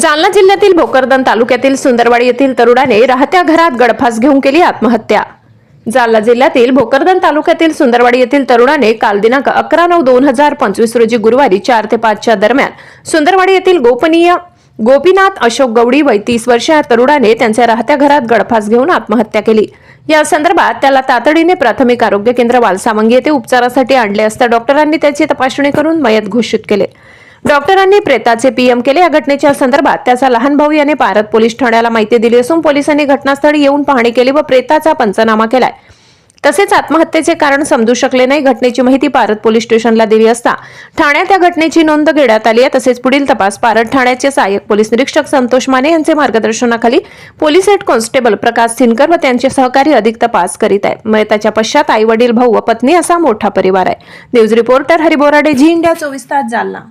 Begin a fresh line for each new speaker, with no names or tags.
जालना जिल्ह्यातील भोकरदन तालुक्यातील सुंदरवाडी येथील तरुणाने राहत्या घरात गडफास घेऊन केली आत्महत्या. जालना जिल्ह्यातील भोकरदन तालुक्यातील सुंदरवाडी येथील तरुणाने काल दिनांक अकरा नऊ दोन हजार पंचवीस रोजी गुरुवारी चार ते पाचच्या दरम्यान सुंदरवाडी येथील गोपनीय गोपीनाथ अशोक गवडी वय तीस वर्ष या तरुणाने त्यांच्या राहत्या घरात गडफास घेऊन आत्महत्या केली. या संदर्भात त्याला तातडीने प्राथमिक आरोग्य केंद्र वालसामंगी येथे उपचारासाठी आणले असता डॉक्टरांनी त्याची तपासणी करून मयत घोषित केले. डॉक्टरांनी प्रेताचे पीएम केले या घटनेच्या संदर्भात त्याचा लहान भाऊ याने पारत पोलीस ठाण्याला माहिती दिली असून पोलिसांनी घटनास्थळी येऊन पाहणी केली व प्रेताचा पंचनामा केलाय. तसेच आत्महत्येचे कारण समजू शकले नाही घटनेची माहिती पारत पोलीस स्टेशनला दिली असता ठाण्यात या घटनेची नोंद घेण्यात आली आहे. तसेच पुढील तपास पारत ठाण्याचे सहाय्यक पोलीस निरीक्षक संतोष माने यांचे मार्गदर्शनाखाली police head constable Prakash Sinkar व त्यांचे सहकारी अधिक तपास करीत आहेत. मयताच्या पश्चात आई वडील भाऊ व पत्नी असा मोठा परिवार आहे. News reporter Hari Borade zee India चोवीस तास जालना.